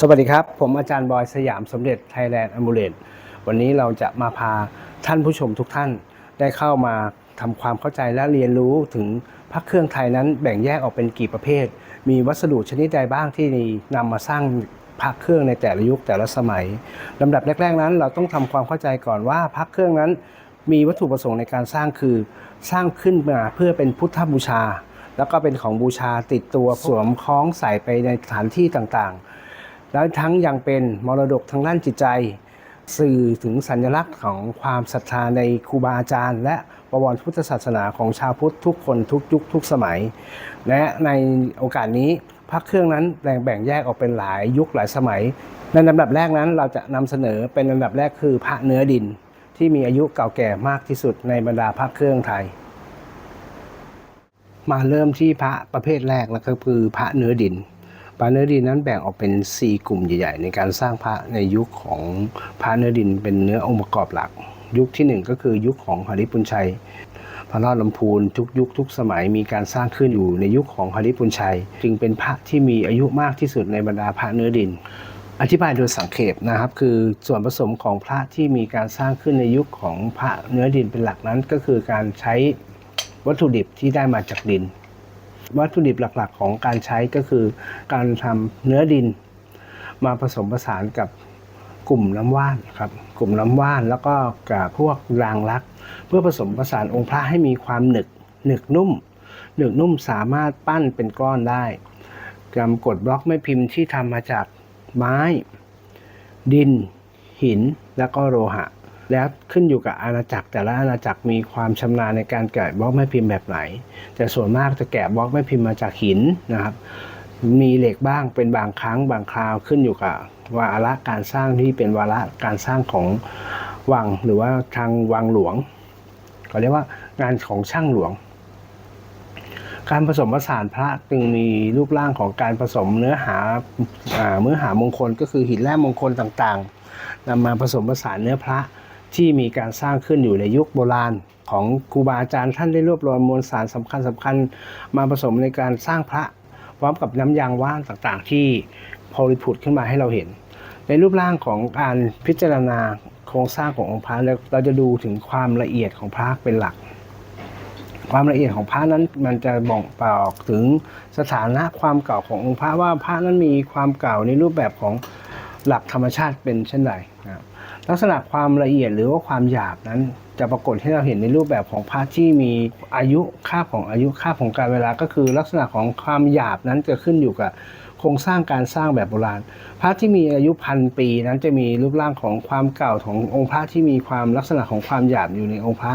สวัสดีครับ ผมอาจารย์บอยสยามสมเด็จไทยแลนด์อ m มูเลตวันนี้เราจะมาพาท่านผู้ชมทุกท่านได้เข้ามาทำความเข้าใจและเรียนรู้ถึงพระเครื่องไทยนั้นแบ่งแยกออกเป็นกี่ประเภท มีวัสดุชนิดใดบ้างที่นำมาสร้างพระเครื่องในแต่ละยุคแต่ละสมัยลำดับแรก ๆ นั้นเราต้องทำความเข้าใจก่อนว่าพระเครื่องนั้น มีวัตถุประสงค์ในการสร้างคือ สร้างขึ้นมาเพื่อเป็นพุทธบูชา แล้วก็เป็นของบูชาติดตัวสวมคล้องใส่ไปในสถานที่ต่างๆ แล้วทั้งยังเป็นมรดกทางด้านจิตใจ สื่อถึงสัญลักษณ์ของความศรัทธาในครูบาอาจารย์ และประวัติพุทธศาสนาของชาวพุทธทุกคนทุกยุคทุกสมัย และในโอกาสนี้พระเครื่องนั้นแบ่งแบ่งแยกออกเป็นหลายยุคหลายสมัย ในลำดับแรกนั้นเราจะนำเสนอเป็นลำดับแรกคือพระเนื้อดินที่มีอายุเก่าแก่มากที่สุดในบรรดาพระเครื่องไทย มาเริ่มที่พระประเภทแรกแล้วก็คือพระเนื้อดิน พระเนื้อดินนั้นแบ่งออกเป็น 4 กลุ่มใหญ่ๆ ในการสร้างพระในยุคของพระเนื้อดินเป็นเนื้อองค์ประกอบหลัก ยุคที่ 1 ก็คือยุคของหริปุญชัย พระรอดลำพูนทุกยุคทุกสมัยมีการสร้างขึ้นอยู่ในยุคของหริปุญชัย จึงเป็นพระที่มีอายุมากที่สุดในบรรดาพระเนื้อดินอธิบายโดยสังเขปนะครับ คือส่วนผสมของพระที่มีการสร้างขึ้นในยุคของพระเนื้อดินเป็นหลักนั้น ก็คือการใช้วัตถุดิบที่ได้มาจากดิน วัตถุดิบหลักๆ ของการใช้ก็คือ การทำเนื้อดิน มาผสมผสานกับกลุ่มน้ำว่านครับกลุ่มน้ำว่านแล้วก็กับพวกรางรัก เพื่อผสมผสานองค์พระให้มีความหนึกหนึกนุ่ม หนึกนุ่มสามารถปั้นเป็นก้อนได้กำกดบล็อกแม่พิมพ์ที่ทำมาจากไม้ ดิน หิน แล้วก็โลหะ แล้วขึ้นอยู่กับอาณาจักร แต่ละอาณาจักรมีความชำนาญในการแกะบล็อกแม่พิมพ์แบบไหน แต่ส่วนมากจะแกะบล็อกแม่พิมพ์มาจากหินนะครับ มีเหล็กบ้างเป็นบางครั้งบางคราวขึ้นอยู่กับวาระการสร้างที่เป็นวาระการสร้างของวังหรือว่าทางวังหลวงเขาเรียกว่างานของช่างหลวง การผสมผสานพระจึงมีรูปร่างของการผสมเนื้อหาอ่าเนื้อหามงคลก็คือหินแร่มงคลต่างๆนำมาผสมผสานเนื้อพระ ที่มีการสร้างขึ้นอยู่ในยุคโบราณของครูบาอาจารย์ท่านได้รวบรวมมวลสารสำคัญสคัญมาผสมในการสร้างพระพร้อมกับน้ำยางว่านต่างๆ ที่พอริพุดขึ้นมาให้เราเห็น ในรูปร่างของการพิจารณาโครงสร้างขององค์พระแล้วเราจะดูถึงความละเอียดของพระเป็นหลัก ความละเอียดของพระนั้นมันจะบอกบอกถึงสถานะความเก่าขององค์พระว่าพระนั้นมีความเก่าในรูปแบบของหลักธรรมชาติเป็นเช่นไร ลักษณะความละเอียดหรือว่าความหยาบนั้น จะปรากฏให้เราเห็นในรูปแบบของพระที่มีอายุค่าของอายุค่าของการเวลาก็คือ ลักษณะของความหยาบนั้นจะขึ้นอยู่กับโครงสร้างการสร้างแบบโบราณ พระที่มีอายุพันปีนั้นจะมีรูปร่างของความเก่าขององค์พระที่มีความลักษณะของความหยาบอยู่ในองค์พระ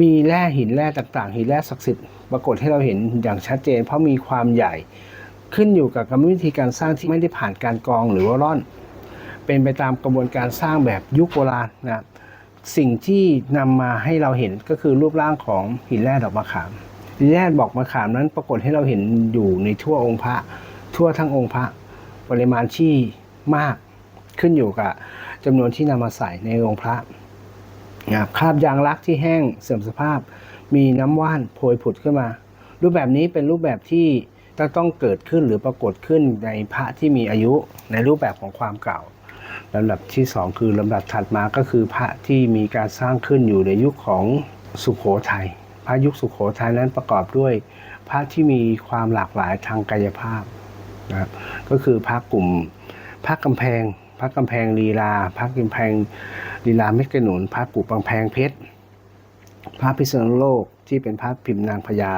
มีแร่หินแร่ต่างๆ หินแร่ศักดิ์สิทธิ์ปรากฏให้เราเห็นอย่างชัดเจน เพราะมีความใหญ่ ขึ้นอยู่กับกรรมวิธีการสร้างที่ไม่ได้ผ่านการกรองหรือว่าร่อน เป็นไปตามกระบวนการสร้างแบบยุคโบราณนะสิ่งที่นำมาให้เราเห็นก็คือรูปร่างของหินแร่ดอกมะขามหินแร่ดอกมะขามนั้นปรากฏให้เราเห็นอยู่ในทั่วองค์พระ ทั่วทั้งองค์พระปริมาณที่มากขึ้นอยู่กับจำนวนที่นำมาใส่ในองค์พระนะครับคราบยางรักที่แห้งเสื่อมสภาพ มีน้ำว่านโพยผุดขึ้นมา รูปแบบนี้เป็นรูปแบบที่จะต้องเกิดขึ้นหรือปรากฏขึ้นในพระที่มีอายุในรูปแบบของความเก่า ลำดับที่สองคือลำดับถัดมาก็คือพระที่มีการสร้างขึ้นอยู่ในยุคของสุโขทัยพระยุคสุโขทัยนั้นประกอบด้วย พระที่มีความหลากหลายทางกายภาพนะครับก็คือพระกลุ่มพระกำแพง พระกำแพงลีลา พระกำแพงลีลาเมกหนุนพระกุปังแพงเพชรพระพิษณุโลกที่เป็นพระพิมพ์นางพญา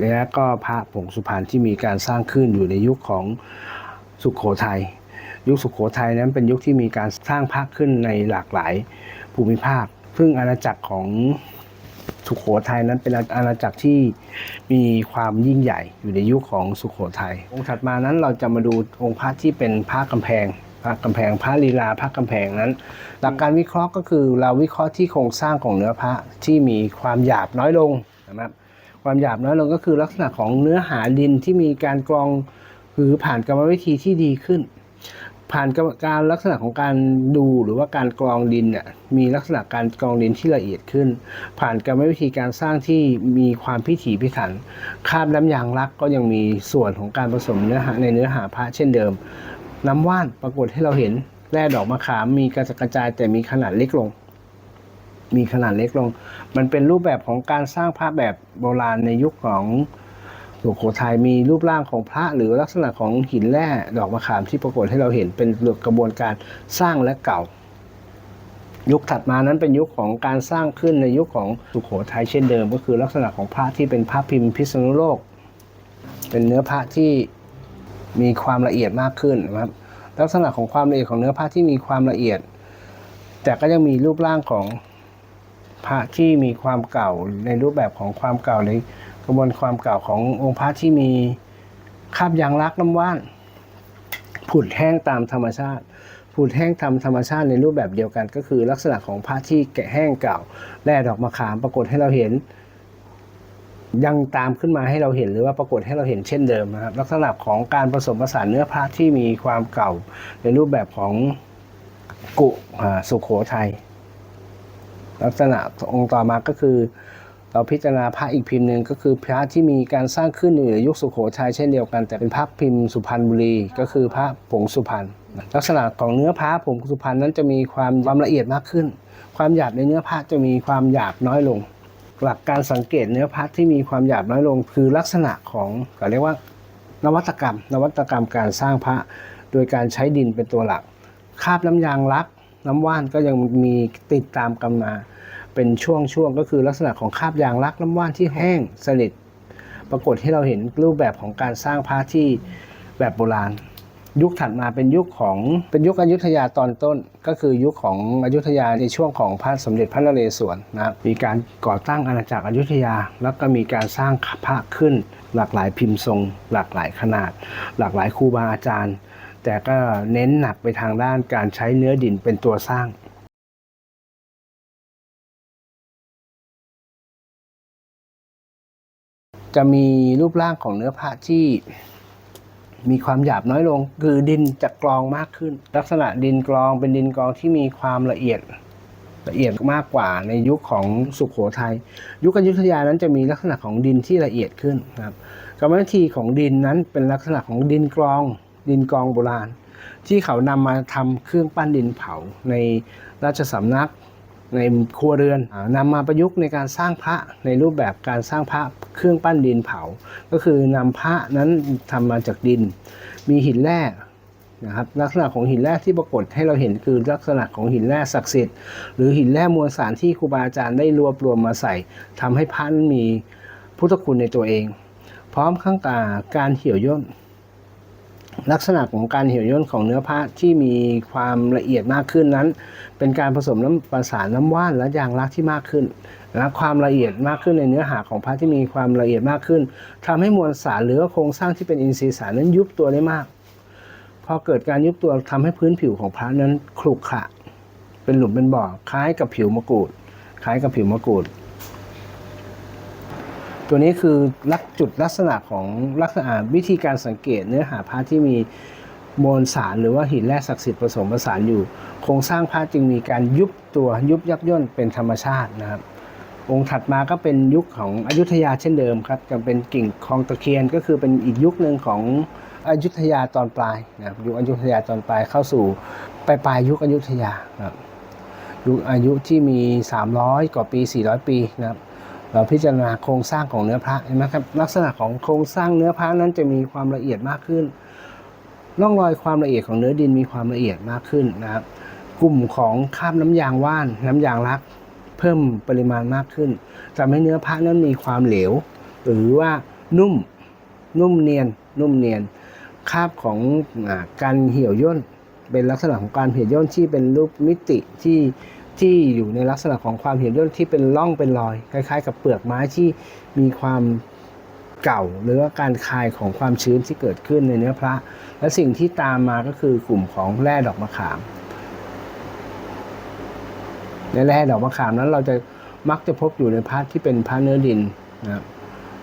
และก็พระผงสุพรรณที่มีการสร้างขึ้นอยู่ในยุคของสุขโขทัย ยุคสุขโขทัยนั้นเป็นยุคที่มีการสร้างพระขึ้นในหลากหลายภูมิภาค ซึ่งอาณาจักรของสุขโขทัยนั้นเป็นอาณาจักรที่มีความยิ่งใหญ่อยู่ในยุคของสุขโขทัยองค์ถัดมานั้นเราจะมาดูองค์พระที่เป็นพระกำแพงพระกำแพงพระลีลาพระกำแพงนั้น หลักการวิเคราะห์ก็คือเราวิเคราะห์ที่โครงสร้างของเนื้อพระที่มีความหยาบน้อยลงนะครับความหยาบน้อยลงก็คือลักษณะของเนื้อหาดินที่มีการกรองหรือผ่านกรรมวิธีที่ดีขึ้น ผ่านการลักษณะของการดูหรือว่าการกรองดินเนี่ยมีลักษณะการกรองดินที่ละเอียดขึ้น ผ่านกรรมวิธีการสร้างที่มีความพิถีพิถันคาบน้ำยางรักก็ยังมีส่วนของการผสมเนื้อหาในเนื้อหาพระเช่นเดิม น้ำว่านปรากฏให้เราเห็นแร่ดอกมะขามมีกระจัดกระจายแต่มีขนาดเล็กลง มีขนาดเล็กลง มันเป็นรูปแบบของการสร้างพระแบบโบราณในยุคของ สุโขทัยมีรูปร่างของพระหรือลักษณะของหินแร่ดอกมะขามที่ปรากฏให้เราเห็นเป็นกระบวนการสร้างและเก่า ยุคถัดมานั้นเป็นยุคของการสร้างขึ้นในยุคของสุโขทัยเช่นเดิม ก็คือลักษณะของพระที่เป็นพระพิมพ์พิษณุโลก เป็นเนื้อพระที่มีความละเอียดมากขึ้นนะครับลักษณะของความละเอียดของเนื้อพระที่มีความละเอียด แต่ก็ยังมีรูปร่างของ พระที่มีความเก่าในรูปแบบของความเก่าในกระบวนความเก่าขององค์พระที่มีคาบยางรักน้ำว่านผุดแห้งตามธรรมชาติผุดแห้งตามธรรมชาติในรูปแบบเดียวกัน ก็คือลักษณะของพระที่แกะแห้งเก่าแร่ดอกมะขามปรากฏให้เราเห็น ยังตามขึ้นมาให้เราเห็นหรือว่าปรากฏให้เราเห็นเช่นเดิมนะครับลักษณะของการผสมผสานเนื้อพระที่มีความเก่าในรูปแบบของกุสุโขทัย ลักษณะองค์ต่อมาก็คือ เราพิจารณาพระอีกพิมพ์หนึ่งก็คือพระที่มีการสร้างขึ้นอยู่ในยุคสุโขทัยเช่นเดียวกัน แต่เป็นพระพิมพ์สุพรรณบุรี ก็คือพระผงสุพรรณลักษณะของเนื้อพระผงสุพรรณนั้นจะมีความความละเอียดมากขึ้น ความหยาบในเนื้อพระจะมีความหยาบน้อยลง หลักการสังเกตเนื้อพระที่มีความหยาบน้อยลง คือลักษณะของก็เรียกว่านวัตกรรม นวัตกรรมการสร้างพระ โดยการใช้ดินเป็นตัวหลัก คาบน้ำยางรัก น้ำว่านก็ยังมีติดตามกันมา เป็นช่วงๆก็คือลักษณะของคาบยางรักน้ำว่านที่แห้งสนิทปรากฏให้เราเห็นรูปแบบของการสร้างพระที่แบบโบราณ ยุคถัดมาเป็นยุคของเป็นยุคอยุธยาตอนต้น ก็คือยุคของอยุธยาในช่วงของพระสมเด็จพระนเรศวรนะครับมีการก่อตั้งอาณาจักรอยุธยา แล้วก็มีการสร้างพระขึ้น หลากหลายพิมพ์ทรง หลากหลายขนาด หลากหลายครูบาอาจารย์ แต่ก็เน้นหนักไปทางด้านการใช้เนื้อดินเป็นตัวสร้างจะมีรูปร่างของเนื้อพระที่มีความหยาบน้อยลง คือดินจะกรองมากขึ้น ลักษณะดินกรองเป็นดินกรองที่มีความละเอียดละเอียดมากกว่าในยุคของสุขโขทยัยยุคอยุธยานั้นจะมีลักษณะของดินที่ละเอียดขึ้นครับกรรมวิธีของดินนั้นเป็นลักษณะของดินกรอง ดินกองโบราณ ที่เขานำมาทำเครื่องปั้นดินเผาในราชสำนักในครัวเรือนนำมาประยุกต์ในการสร้างพระในรูปแบบการสร้างพระเครื่องปั้นดินเผา ก็คือนำพระนั้นทำมาจากดิน มีหินแร่นะครับลักษณะของหินแร่ที่ปรากฏให้เราเห็นคือลักษณะของหินแร่ศักดิ์สิทธิ์หรือหินแร่มวลสารที่ครูบาอาจารย์ได้รวบรวมมาใส่ทำให้พระนั้นมีพุทธคุณในตัวเอง พร้อมข้างกาการเหี่ยวย่น ลักษณะของการเหี่ยวย่นของเนื้อพระที่มีความละเอียดมากขึ้นนั้น เป็นการผสมน้ำประสานน้ำว่านและยางรักที่มากขึ้นและความละเอียดมากขึ้นในเนื้อหาของพระที่มีความละเอียดมากขึ้นทำให้มวลสารหรือโครงสร้างที่เป็นอินทรีย์สารนั้นยุบตัวได้มาก พอเกิดการยุบตัวทำให้พื้นผิวของพระนั้นขรุขระเป็นหลุมเป็นบ่อคล้ายกับผิวมะกรูด คล้ายกับผิวมะกรูด ตัวนี้คือลักจุดลักษณะของลักษณะวิธีการสังเกตเนื้อหาพระที่มีมวลสารหรือว่าหินแร่ศักดิ์สิทธิ์ผสมผสานอยู่ โครงสร้างพระจึงมีการยุบตัวยุบยับย่นเป็นธรรมชาตินะครับ องค์ถัดมาก็เป็นยุคของอยุธยาเช่นเดิมครับจะเป็นกิ่งคลองตะเคียนก็คือเป็นอีกยุคหนึ่งของอยุธยาตอนปลายนะครับยุคอยุธยาตอนปลายเข้าสู่ปลายปลายยุคอยุธยานะครับยุคอายุที่มี 300 กว่าปี 400 ปีนะครับ พิจารณาโครงสร้างของเนื้อพระเห็นไหมครับลักษณะของโครงสร้างเนื้อพระนั้นจะมีความละเอียดมากขึ้นร่องรอยความละเอียดของเนื้อดินมีความละเอียดมากขึ้นนะครับ กลุ่มของคาบน้ำยางว่าน น้ำยางรัก เพิ่มปริมาณมากขึ้นทำให้เนื้อพระนั้นมีความเหลว หรือว่านุ่มนุ่มเนียน นุ่มเนียนคาบของอการเหี่ยวย่นเป็นลักษณะของการเหี่ยวย่นที่เป็นรูปมิติที่ ที่อยู่ในลักษณะของความเหี่ยวย่นที่เป็นร่องเป็นรอย คล้ายๆ กับเปลือกไม้ที่มีความเก่า หรือว่าการคายของความชื้นที่เกิดขึ้นในเนื้อพระ และสิ่งที่ตามมาก็คือกลุ่มของแร่ดอกมะขามในแร่ดอกมะขามนั้นเราจะมักจะพบอยู่ในพระที่เป็นพระเนื้อดินนะครับ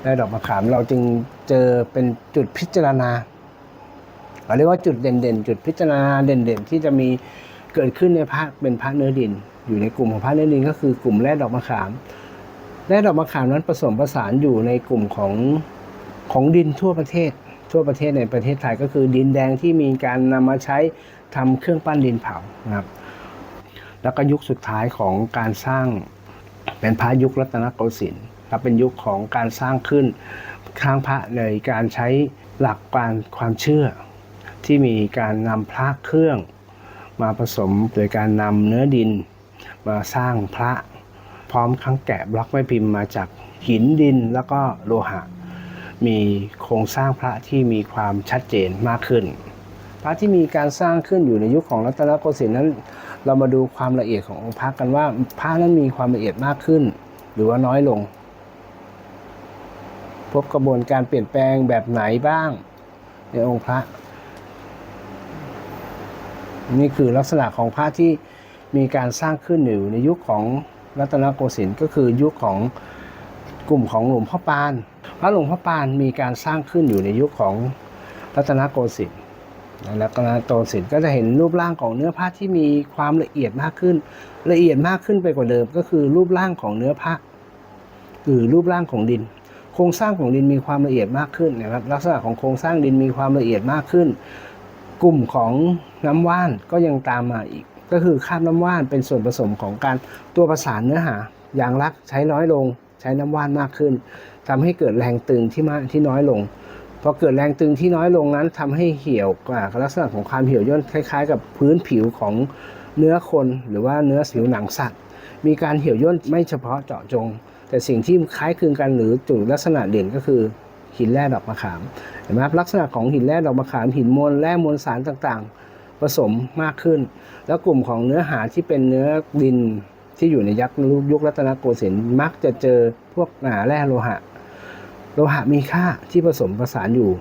แร่ดอกมะขามเราจึงเจอเป็นจุดพิจารณาเราเรียกว่าจุดเด่นๆ จุดพิจารณาเด่นๆ ที่จะมีเกิดขึ้นในพระเป็นพระเนื้อดิน อยู่ในกลุ่มของพระเนื้อดินก็คือกลุ่มแร่ดอกมะขาม แร่ดอกมะขามนั้นผสมผสานอยู่ในกลุ่มของของดินทั่วประเทศ ทั่วประเทศในประเทศไทยก็คือดินแดงที่มีการนำมาใช้ทำเครื่องปั้นดินเผานะครับแล้วก็ยุคสุดท้ายของการสร้างเป็นพระยุครัตนโกสินทร์ครับเป็นยุคของการสร้างขึ้นข้างพระในการใช้หลักการความเชื่อ ที่มีการนำพระเครื่องมาผสมโดยการนำเนื้อดิน มาสร้างพระพร้อมทั้งแกะบล็อกไม้พิมพ์มาจากหินดินแล้วก็โลหะ มีโครงสร้างพระที่มีความชัดเจนมากขึ้น พระที่มีการสร้างขึ้นอยู่ในยุคของรัตนโกสินทร์นั้น เรามาดูความละเอียดขององค์พระกันว่าพระนั้นมีความละเอียดมากขึ้น หรือว่าน้อยลง พบกระบวนการเปลี่ยนแปลงแบบไหนบ้าง ในองค์พระ นี่คือลักษณะของพระที่ มีการสร้างขึ้นอยู่ในยุคของรัตนโกสินทร์ก็คือยุคของกลุ่มของหลวงพ่อปานพระหลวงพ่อปานมีการสร้างขึ้นอยู่ในยุคของรัตนโกสินทร์รัตนโกสินทร์ก็จะเห็นรูปร่างของเนื้อผ้าที่มีความละเอียดมากขึ้น ละเอียดมากขึ้นไปกว่าเดิม ก็คือรูปร่างของเนื้อผ้าหรือรูปร่างของดิน โครงสร้างของดินมีความละเอียดมากขึ้นนะครับลักษณะของโครงสร้างดินมีความละเอียดมากขึ้น กลุ่มของน้ำว่านก็ยังตามมาอีก ก็คือคราบน้ำว่านเป็นส่วนผสมของการตัวประสานเนื้อหา อย่างรักใช้น้อยลง ใช้น้ำว่านมากขึ้นทำให้เกิดแรงตึงที่มากที่น้อยลงพอเกิดแรงตึงที่น้อยลงนั้นทำให้เหี่ยวกว่าลักษณะของความเหี่ยวย่นคล้าย ๆ กับพื้นผิวของเนื้อคนหรือว่าเนื้อผิวหนังสัตว์ มีการเหี่ยวย่นไม่เฉพาะเจาะจง แต่สิ่งที่คล้ายคลึงกันหรือจุดลักษณะเด่นก็คือหินแร่ดอกมะขามเห็นไหมครับลักษณะของหินแร่ดอกมะขามหินมวลแร่มวลสารต่างๆ ผสมมากขึ้น แล้วกลุ่มของเนื้อหาที่เป็นเนื้อดินที่อยู่ในยักษ์ยุครัตนโกสินทร์มักจะเจอพวกหนาแร่โลหะ โลหะมีค่าที่ผสมผสานอยู่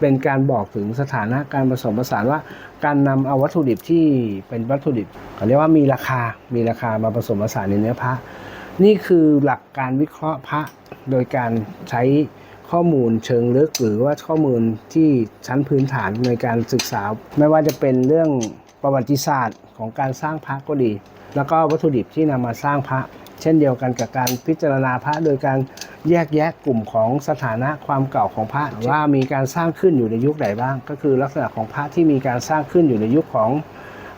เป็นการบอกถึงสถานะการผสมผสานว่า การนำเอาวัตถุดิบที่เป็นวัตถุดิบเขาเรียกว่ามีราคามีราคามาผสมผสานในเนื้อพระนี่คือหลักการวิเคราะห์พระโดยการใช้ ข้อมูลเชิงลึก หรือว่าข้อมูลที่ชั้นพื้นฐานในการศึกษา ไม่ว่าจะเป็นเรื่องประวัติศาสตร์ของการสร้างพระก็ดี แล้วก็วัตถุดิบที่นำมาสร้างพระ เช่นเดียวกันกับการพิจารณาพระ โดยการแยกแยะกลุ่มของสถานะความเก่าของพระว่ามีการสร้างขึ้นอยู่ในยุคไหนบ้าง ก็คือลักษณะของพระที่มีการสร้างขึ้นอยู่ในยุคของ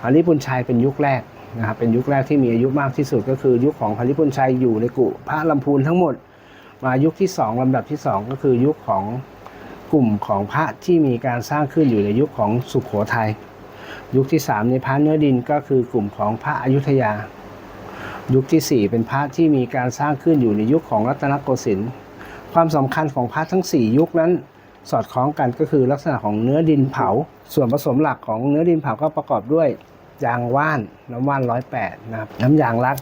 อริพุนชัยเป็นยุคแรกนะครับเป็นยุคแรกที่มีอายุมากที่สุดก็คือยุคของพระริพุนชัยอยู่ในกุพระลำพูนทั้งหมด มายุคที่สองลำดับที่สองก็คือยุคของกลุ่มของพระที่มีการสร้างขึ้นอยู่ในยุคของสุขโขทัยยุคที่สามในพระเนื้อดินก็คือกลุ่มของพระอยุธยา ยุคที่ 4 เป็นพระที่มีการสร้างขึ้นอยู่ในยุคของรัตนโกสินทร์ความสำคัญของพระทั้ง 4 ยุคนั้นสอดคล้องกันก็คือลักษณะของเนื้อดินเผา ส่วนผสมหลักของเนื้อดินเผาก็ประกอบด้วยยางว่านน้ำว่านร้อยแปดนะครับน้ำยางรัก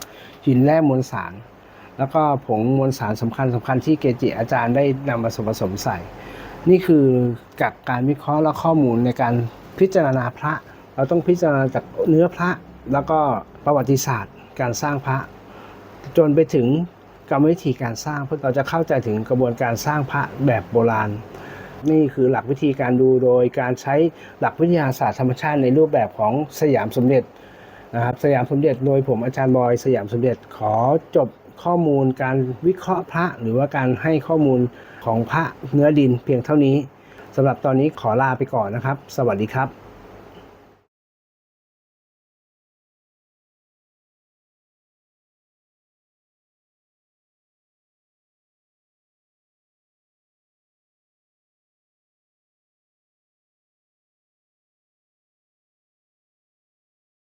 หินแร่มวลสาร แล้วก็ผงมวลสารสำคัญสำคัญที่เกจิอาจารย์ได้นำมาผสมใส่ นี่คือกับการวิเคราะห์และข้อมูลในการพิจารณาพระ เราต้องพิจารณาจากเนื้อพระ แล้วก็ประวัติศาสตร์ การสร้างพระ จนไปถึงกรรมวิธีการสร้างเพื่อเราจะเข้าใจถึงกระบวนการสร้างพระแบบโบราณ นี่คือหลักวิธีการดูโดยการใช้หลักวิทยาศาสตร์ธรรมชาติในรูปแบบของสยามสมเด็จนะครับสยามสมเด็จโดยผมอาจารย์บอยสยามสมเด็จขอจบ ข้อมูลการวิเคราะห์พระ หรือว่าการให้ข้อมูลของพระเนื้อดินเพียงเท่านี้สำหรับตอนนี้ขอลาไปก่อนนะครับ สวัสดีครับ